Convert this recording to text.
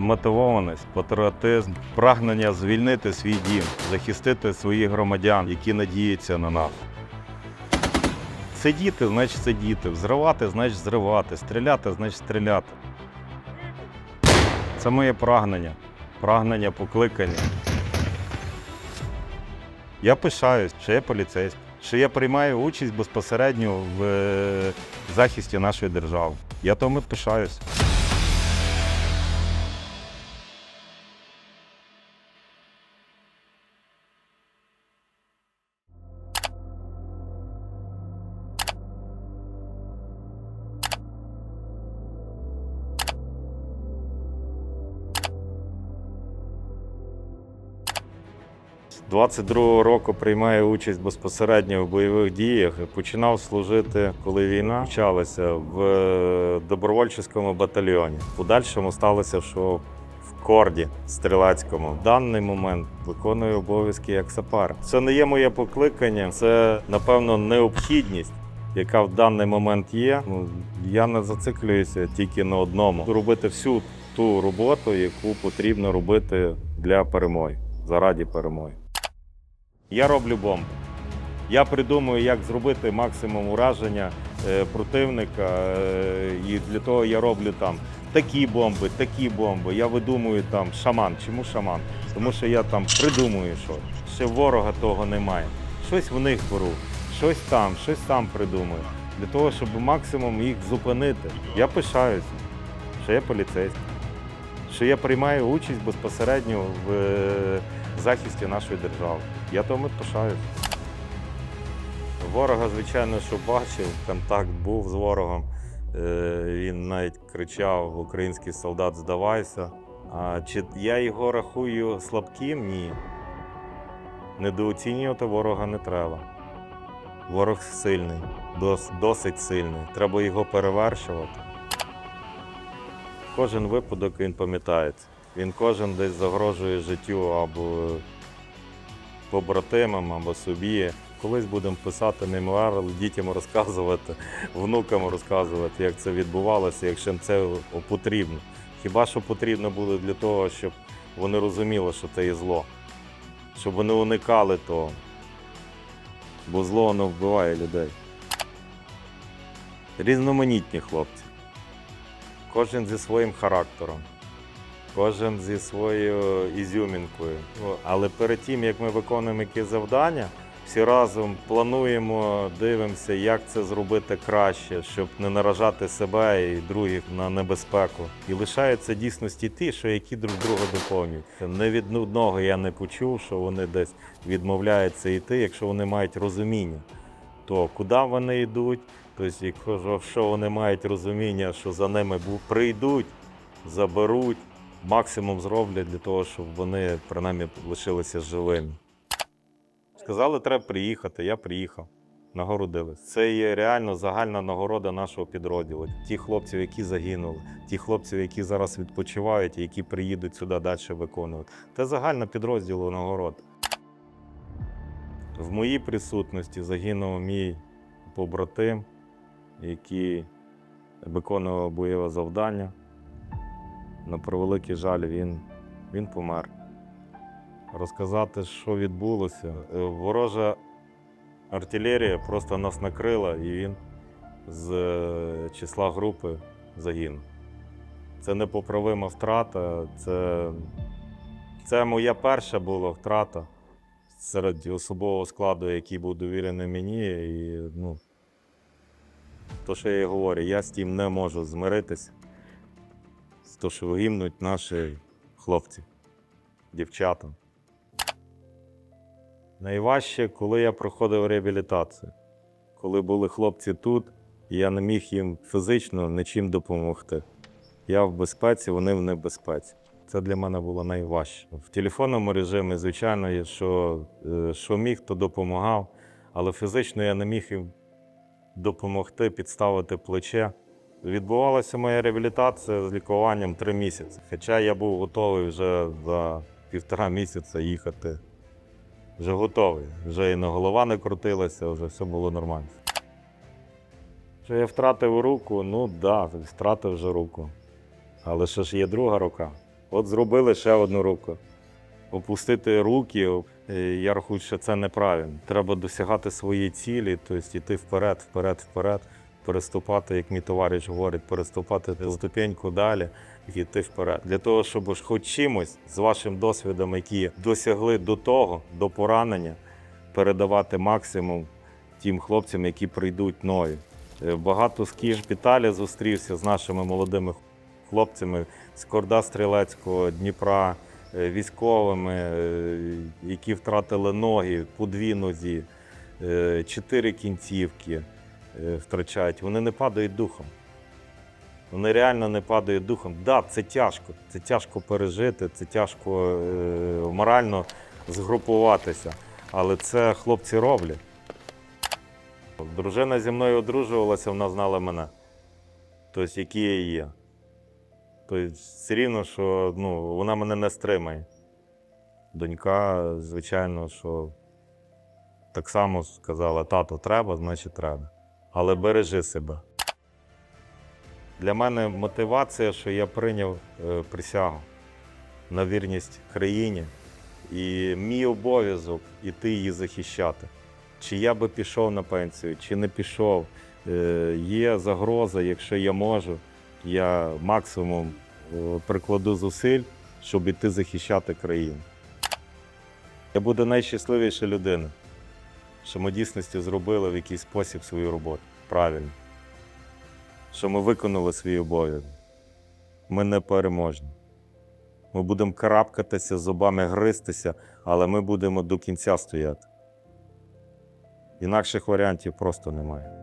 мотивованість, патріотизм, прагнення звільнити свій дім, захистити своїх громадян, які надіються на нас. Сидіти, значить сидіти, взривати, значить зривати, стріляти, значить стріляти. Це моє прагнення, прагнення покликання. Я пишаюсь, що я поліцейський, що я приймаю участь безпосередньо в е, захисті нашої держави. Я тому пишаюсь. 22-го року приймаю участь безпосередньо в бойових діях. Починав служити, коли війна почалася в е, добровольчому батальйоні. В подальшому сталося, що в корді стрілецькому в даний момент виконую обов'язки як сапар. Це не є моє покликання, це напевно необхідність. Яка в даний момент є, ну я не зациклююся тільки на одному. Робити всю ту роботу, яку потрібно робити для перемоги, заради перемоги. Я роблю бомби. Я придумую, як зробити максимум ураження е, противника. е, і для того я роблю там такі бомби, такі бомби. Я видумую там шаман. Чому шаман? Тому що я там придумую щось. Ще ворога того немає. Щось в них беру, щось там, щось там придумую. Для того, щоб максимум їх зупинити. Я пишаюся, що я поліцейський, що я приймаю участь безпосередньо в е, захисті нашої держави. Я тому пишаюсь. Ворога, звичайно, що бачив, контакт був з ворогом. Е, Він навіть кричав: Український солдат, здавайся. А чи я його рахую слабким? Ні. Недооцінювати ворога не треба. Ворог сильний, дос- досить сильний. Треба його перевершувати. Кожен випадок він пам'ятається. Він кожен десь загрожує життю або побратимам, або собі. Колись будемо писати мемуар, дітям розказувати, внукам розказувати, як це відбувалося, якщо це потрібно. Хіба що потрібно буде для того, щоб вони розуміли, що це є зло, щоб вони уникали того. Бо зло воно вбиває людей. Різноманітні хлопці. Кожен зі своїм характером, кожен зі своєю ізюмінкою. Але перед тим, як ми виконуємо якісь завдання, всі разом плануємо, дивимося, як це зробити краще, щоб не наражати себе і других на небезпеку. І лишаються дійсності ті, що які друг друга доповнюють. Не від одного я не почув, що вони десь відмовляються йти, якщо вони мають розуміння, то куди вони йдуть. Тобто, якщо вони мають розуміння, що за ними прийдуть, заберуть, максимум зроблять для того, щоб вони принаймні лишилися живими. Сказали, треба приїхати. Я приїхав. Нагородились. Це є реально загальна нагорода нашого підрозділу. Ті хлопців, які загинули, ті хлопців, які зараз відпочивають, і які приїдуть сюди далі виконувати. Це загальна підрозділу нагород. В моїй присутності загинув мій побратим, який виконував бойове завдання. На превеликий жаль, він, він помер розказати, що відбулося. Е, Ворожа артилерія просто нас накрила, і він з е, числа групи загинув. Це непоправима втрата. Це, це моя перша була втрата серед особового складу, який був довірений мені. І, ну, то, що я і говорю, я з тим не можу змиритися. Того, що гинуть наші хлопці, дівчата. Найважче, коли я проходив реабілітацію. Коли були хлопці тут, і я не міг їм фізично нічим допомогти. Я в безпеці, вони в небезпеці. Це для мене було найважче. В телефонному режимі, звичайно, що, е, що міг, то допомагав, але фізично я не міг їм допомогти, підставити плече. Відбувалася моя реабілітація з лікуванням три місяці. Хоча я був готовий вже за півтора місяця їхати вже готовий. Вже і на голова не крутилася, вже все було нормально. Що я втратив руку, ну так, да, втратив вже руку. Але ще ж є друга рука. От зробили ще одну руку. Опустити руки, е, я рахую, що це неправильно. Треба досягати своєї цілі, тобто йти вперед, вперед, вперед, переступати, як мій товариш говорить, переступати ту ступеньку далі і йти вперед. Для того, щоб хоч чимось з вашим досвідом, які досягли до того, до поранення, передавати максимум тим хлопцям, які прийдуть нові. Е, Багато з Київ зустрівся з нашими молодими хлопцями з Корда Стрілецького, Дніпра, е, військовими, е, які втратили ноги по нозі, чотири кінцівки втрачають. Вони не падають духом. Вони реально не падають духом. Так, да, це тяжко. Це тяжко пережити, це тяжко е, морально згрупуватися. Але це хлопці роблять. Дружина зі мною одружувалася, вона знала мене. Тобто, який я є. Тобто, все рівно, що ну, вона мене не стримає. Донька, звичайно, що так само сказала: тато, треба, значить треба. Але бережи себе. Для мене мотивація, що я прийняв е, присягу на вірність країні, і мій обов'язок іти її захищати. Чи я би пішов на пенсію, чи не пішов. Е, Є загроза, якщо я можу, я максимум е, прикладу зусиль, щоб іти захищати країну. Я буду найщасливіша людина, що ми дійсності зробили в якийсь спосіб свою роботу. Правильно. Що ми виконали свій обов'язок. Ми не переможні. Ми будемо крапкатися, зубами гристися, але ми будемо до кінця стояти. Інакших варіантів просто немає.